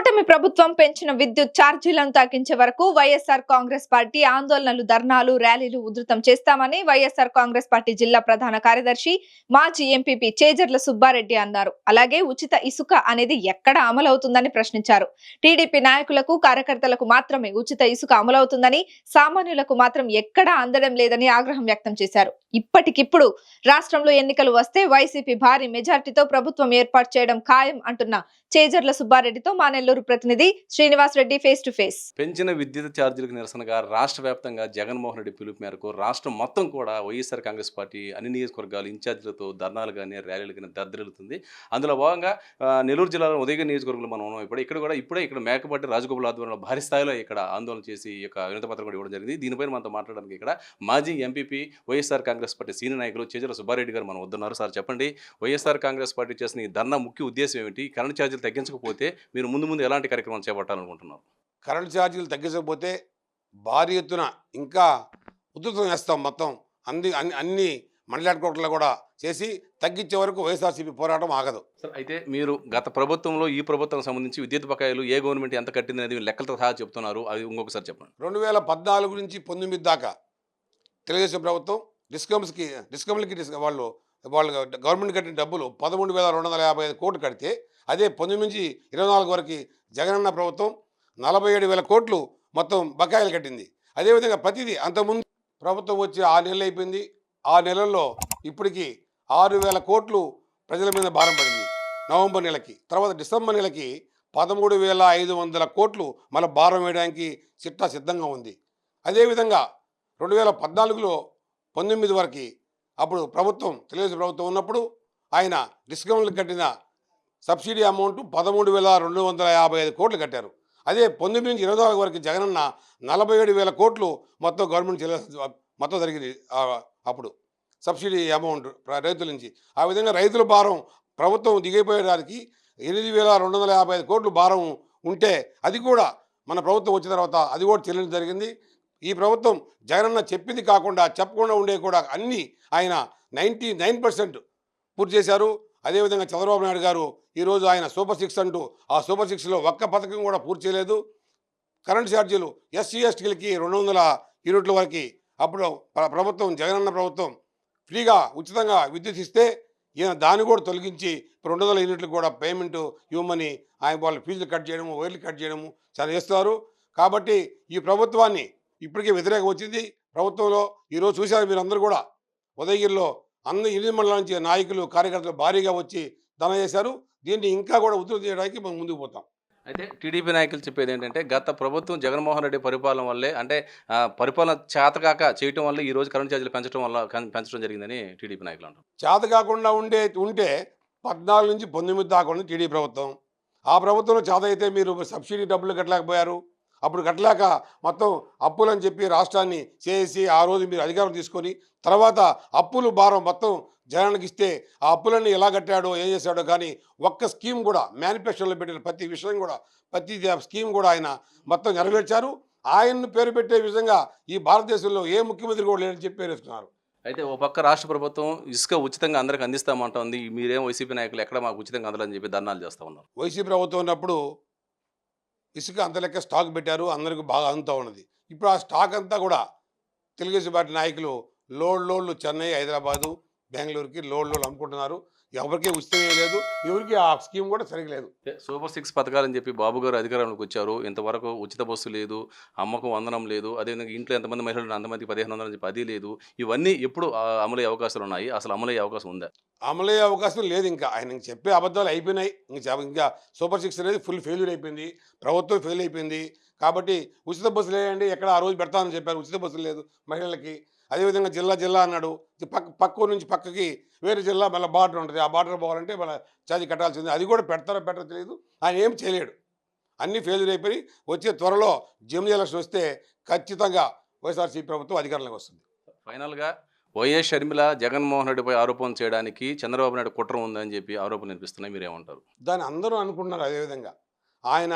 కూటమి ప్రభుత్వం పెంచిన విద్యుత్ ఛార్జీలను తగ్గించే వరకు వైఎస్ఆర్ కాంగ్రెస్ పార్టీ ఆందోళనలు ధర్నాలు ర్యాలీలు ఉధృతం చేస్తామని వైఎస్ఆర్ కాంగ్రెస్ పార్టీ జిల్లా ప్రధాన కార్యదర్శి మాజీ ఎంపీపీ చేజర్ల సుబ్బారెడ్డి అన్నారు. అలాగే ఉచిత ఇసుక అనేది ఎక్కడ అమలవుతుందని ప్రశ్నించారు. టీడీపీ నాయకులకు కార్యకర్తలకు మాత్రమే ఉచిత ఇసుక అమలవుతుందని సామాన్యులకు మాత్రం ఎక్కడా అందడం లేదని ఆగ్రహం వ్యక్తం చేశారు. ఇప్పటికిప్పుడు రాష్ట్రంలో ఎన్నికలు వస్తే వైసీపీ భారీ మెజార్టీతో ప్రభుత్వం ఏర్పాటు చేయడం ఖాయం అంటున్న చేజర్ల సుబ్బారెడ్డితో మా నెల్లూరు ప్రతినిధి Srinivas Reddy face to face. పెంచిన విద్యుత్ ఛార్జీలకు నిరసనగా రాష్ట్ర వ్యాప్తంగా జగన్మోహన్ రెడ్డి పిలుపు మేరకు రాష్ట్రం మొత్తం కూడా వైఎస్ఆర్ కాంగ్రెస్ పార్టీ అన్ని నియోజకవర్గాలు ఇన్ఛార్జీలతో ధర్నాలు కానీ ర్యాలీలు కానీ దద్దరిల్లుతుంది. అందులో భాగంగా నెల్లూరు జిల్లాలో ఉదయగిరి నియోజకవర్గంలో మనం ఉన్నాం. ఇప్పుడు ఇక్కడ కూడా ఇప్పుడే ఇక్కడ మేకపాటి రాజగోపాల్ ఆధ్వర్యంలో భారీ స్థాయిలో ఇక్కడ ఆందోళన చేసి ఈ యొక్క వినతపత్రం కూడా ఇవ్వడం జరిగింది. దీనిపైన మనతో మాట్లాడడానికి ఇక్కడ మాజీ MPP YSR Congress party senior నాయకులు చేజల సుబ్బారెడ్డి గారు మనం వస్తున్నారు సార్ చెప్పండి వైఎస్ఆర్ కాంగ్రెస్ పార్టీ చేసిన ఈ ధర్నా ముఖ్య ఉద్దేశం ఏమిటి? కరెంట్ ఛార్జీలు తగ్గించకపోతే మీరు ముందు ముందు ఎలాంటి కార్యక్రమాలు చేపట్టాలనుకుంటున్నారు? కరెంట్ ఛార్జీలు తగ్గించకపోతే భారీ ఎత్తున ఇంకా ఉధృతం చేస్తాం మొత్తం. అన్ని అన్ని అన్ని మండలాటకోట్లలో కూడా చేసి తగ్గించే వరకు వైఎస్ఆర్సీపీ పోరాటం ఆగదు. సార్ అయితే మీరు గత ప్రభుత్వంలో ఈ ప్రభుత్వం సంబంధించి విద్యుత్ బకాయిలు ఏ గవర్నమెంట్ ఎంత కట్టింది అనేది లెక్కలతో సహా చెప్తున్నారు. అది ఇంకొకసారి చెప్పండి. రెండు వేల పద్నాలుగు నుంచి పంతొమ్మిది దాకా తెలుగుదేశం ప్రభుత్వం డిస్కమ్స్కి డిస్కమ్లకి వాళ్ళు వాళ్ళు గవర్నమెంట్ కట్టిన డబ్బులు పదమూడు వేల రెండు వందల యాభై ఐదు కోట్లు కడితే అదే పంతొమ్మిది నుంచి ఇరవై నాలుగు వరకు జగనన్న ప్రభుత్వం నలభై ఏడు వేల కోట్లు మొత్తం బకాయిలు కట్టింది. అదేవిధంగా ప్రతిదీ అంతకుముందు ప్రభుత్వం వచ్చి ఆరు నెలలు అయిపోయింది. ఆ నెలల్లో ఇప్పటికి ఆరు వేల కోట్లు ప్రజల మీద భారం పడింది. నవంబర్ నెలకి తర్వాత డిసెంబర్ నెలకి పదమూడు వేల ఐదు వందల కోట్లు మళ్ళీ భారం వేయడానికి చిట్టా సిద్ధంగా ఉంది. అదేవిధంగా రెండు వేల పద్నాలుగులో పంతొమ్మిది వరకు అప్పుడు ప్రభుత్వం తెలుగుదేశం ప్రభుత్వం ఉన్నప్పుడు ఆయన డిస్కౌంట్లు కట్టిన సబ్సిడీ అమౌంట్ పదమూడు వేల రెండు వందల యాభై ఐదు కోట్లు కట్టారు. అదే పంతొమ్మిది నుంచి ఇరవై నాలుగు వరకు జగనన్న నలభై ఏడు వేల కోట్లు మొత్తం గవర్నమెంట్ చెల్లి మొత్తం జరిగింది అప్పుడు సబ్సిడీ అమౌంట్ రైతుల నుంచి. ఆ విధంగా రైతుల భారం ప్రభుత్వం దిగిపోయేదానికి ఎనిమిది వేల రెండు వందల యాభై ఐదు కోట్లు భారం ఉంటే అది కూడా మన ప్రభుత్వం వచ్చిన తర్వాత అది కూడా చెల్లించడం జరిగింది. ఈ ప్రభుత్వం జగనన్న చెప్పింది కాకుండా చెప్పకుండా ఉండే కూడా అన్నీ ఆయన నైంటీ నైన్ పర్సెంట్ పూర్తి చేశారు. అదేవిధంగా చంద్రబాబు నాయుడు గారు ఈరోజు ఆయన సూపర్ సిక్స్ అంటూ ఆ సూపర్ సిక్స్లో ఒక్క పథకం కూడా పూర్తి చేయలేదు. కరెంట్ ఛార్జీలు ఎస్సీ ఎస్టీలకి రెండు వందల యూనిట్ల వరకు అప్పుడు ప్రభుత్వం జగనన్న ప్రభుత్వం ఫ్రీగా ఉచితంగా విద్యుత్ ఇస్తే ఈయన దాన్ని కూడా తొలగించి రెండు వందల యూనిట్లకు కూడా పేమెంట్ ఇవ్వమని ఆయన వాళ్ళ ఫీజులు కట్ చేయడము వైర్లు కట్ చేయడము చాలా చేస్తారు కాబట్టి ఈ ప్రభుత్వాన్ని ఇప్పటికే వ్యతిరేకం వచ్చింది. ప్రభుత్వంలో ఈరోజు చూశారు మీరు అందరూ కూడా. ఉదయగిరిలో అన్ని ఎనిమిది మండలాల నుంచి నాయకులు కార్యకర్తలు భారీగా వచ్చి ధన చేశారు. దీన్ని ఇంకా కూడా ఉధృతి చేయడానికి మనం ముందుకు పోతాం. అయితే టీడీపీ నాయకులు చెప్పేది ఏంటంటే గత ప్రభుత్వం జగన్మోహన్ రెడ్డి పరిపాలన వల్లే అంటే పరిపాలన చేతకాక చేయటం వల్ల ఈ రోజు కరెంట్ ఛార్జీలు పెంచడం వల్ల పెంచడం జరిగిందని టీడీపీ నాయకులు అంటారు చేత కాకుండా ఉండే ఉంటే పద్నాలుగు నుంచి పంతొమ్మిది దాకా ఉంది టీడీ ప్రభుత్వం. ఆ ప్రభుత్వంలో చేత అయితే మీరు సబ్సిడీ డబ్బులు కట్టలేకపోయారు. అప్పుడు కట్టలేక మొత్తం అప్పులని చెప్పి రాష్ట్రాన్ని చేసి ఆ రోజు మీరు అధికారం తీసుకొని తర్వాత అప్పులు భారం మొత్తం జనానికి ఇస్తే ఆ అప్పులన్నీ ఎలా కట్టాడో ఏం చేశాడో కానీ ఒక్క స్కీమ్ కూడా మేనిఫెస్టోలో పెట్టిన ప్రతి విషయం కూడా ప్రతి స్కీమ్ కూడా ఆయన మొత్తం నెరవేర్చారు. ఆయన్ను పేరు పెట్టే విధంగా ఈ భారతదేశంలో ఏ ముఖ్యమంత్రి కూడా లేదని చెప్పి పేరేస్తున్నారు. అయితే ఓ పక్క రాష్ట్ర ప్రభుత్వం ఇసుక ఉచితంగా అందరికి అందిస్తామంటోంది. మీరేం వైసీపీ నాయకులు ఎక్కడ మాకు ఉచితంగా అందాలని చెప్పి ధర్నాలు చేస్తూ ఉన్నారు? వైసీపీ ప్రభుత్వం ఉన్నప్పుడు ఇసుక అంత లెక్క స్టాక్ పెట్టారు అందరికి బాగా అందుతూ ఉన్నది. ఇప్పుడు ఆ స్టాక్ అంతా కూడా తెలుగుదేశం పార్టీ నాయకులు లోడ్ లోడ్లు చెన్నై హైదరాబాదు బెంగళూరుకి లోడ్ లోడ్లు అమ్ముకుంటున్నారు. ఎవరికీ ఉచితం ఏం లేదు. ఎవరికి ఆ స్కీమ్ కూడా సరిగ్గా లేదు. సూపర్ సిక్స్ పథకాలని చెప్పి బాబు గారు అధికారంలోకి వచ్చారు. ఇంతవరకు ఉచిత బస్సు లేదు అమ్మకం వందనం లేదు అదేవిధంగా ఇంట్లో ఎంతమంది మహిళలు అంతమంది పదిహేను వందలు చెప్పి అది లేదు. ఇవన్నీ ఎప్పుడు అమలయ్యే అవకాశాలు ఉన్నాయి. అసలు అమలయ్యే అవకాశం ఉందా? అమలయ్యే అవకాశం లేదు ఇంకా. ఆయన చెప్పే అబద్ధాలు అయిపోయినాయి. ఇంకా ఇంకా సూపర్ సిక్స్ అనేది ఫుల్ ఫెయిల్యూర్ అయిపోయింది. ప్రభుత్వం ఫెయిల్ అయిపోయింది. కాబట్టి ఉచిత బస్సులు వేయండి. ఎక్కడ ఆ రోజు పెడతామని చెప్పారు. ఉచిత బస్సులు లేదు మహిళలకి. అదేవిధంగా జిల్లా జిల్లా అన్నాడు. పక్క పక్క నుంచి పక్కకి వేరే జిల్లా మళ్ళీ బార్డర్ ఉంటుంది. ఆ బార్డర్ పోవాలంటే మళ్ళీ ఛార్జీ కట్టాల్సింది. అది కూడా పెడతారో పెట్టరో తెలియదు ఆయన ఏం చేయలేడు. అన్నీ ఫెయిల్యూర్ అయిపోయి వచ్చే త్వరలో జమిని ఎలక్షన్ వస్తే ఖచ్చితంగా వైఎస్ఆర్సీ ప్రభుత్వం అధికారంలోకి వస్తుంది. ఫైనల్గా వైఎస్ షర్మిల జగన్మోహన్ రెడ్డిపై ఆరోపణ చేయడానికి చంద్రబాబు నాయుడు కుట్ర ఉందని చెప్పి ఆరోపణలు వినిపిస్తున్నాయి. మీరేమంటారు? దాన్ని అందరూ అనుకుంటున్నారు అదేవిధంగా. ఆయన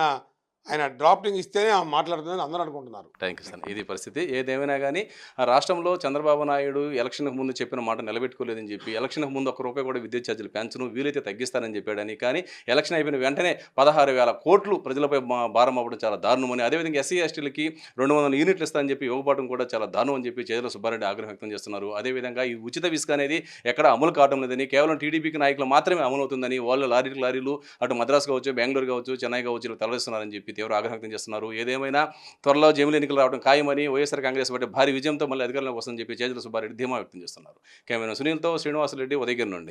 ఆయన డ్రాఫ్టింగ్ ఇస్తేనే మాట్లాడుతుందని అందరూ అనుకుంటున్నారు. థ్యాంక్ యూ సార్ ఇది పరిస్థితి. ఏదేమైనా కానీ ఆ రాష్ట్రంలో చంద్రబాబు నాయుడు ఎలక్షన్కి ముందు చెప్పిన మాట నిలబెట్టుకోలేదని చెప్పి ఎలక్షన్కి ముందు ఒక్క రూపాయి కూడా విద్యుత్ ఛార్జీలు పెంచను వీలైతే తగ్గిస్తానని చెప్పాడని కానీ ఎలక్షన్ అయిపోయిన వెంటనే పదహారు వేల కోట్లు ప్రజలపై భారం అవ్వడం చాలా దారుణమని అదేవిధంగా ఎస్సీ ఎస్టీలకి రెండు వందల యూనిట్లు ఇస్తానని చెప్పి ఇవ్వబడటం కూడా చాలా దారుణం అని చెప్పి చేతుల సుబ్బారెడ్డి ఆగ్రహం వ్యక్తం చేస్తున్నారు. అదేవిధంగా ఈ ఉచిత ఇసుక అనేది ఎక్కడ అమలు కావడం లేదని కేవలం టీడీపీకి నాయకులు మాత్రమే అమలు అవుతుందని వాళ్ళు లారీలు లారీలు అటు మద్రాసు కావచ్చు బెంగళూరు కావచ్చు చెన్నై కావచ్చు ఇలా చెప్పి చెప్పి తీవ్ర ఆగ్రహం వ్యక్తం చేస్తున్నారు. ఏదేమైనా త్వరలో జమిలి ఎన్నికలు రావడం ఖాయమని వైఎస్ఆర్ కాంగ్రెస్ పార్టీ భారీ విజయంతో మళ్ళీ అధికారంలోకి వస్తుందని చెప్పి చేతుల సుబ్బారెడ్డి ధీమా వ్యక్తం చేస్తున్నారు. కెమెరా సునీల్తో శ్రీనివాసరెడ్డి ఉదయగిరి నుండి.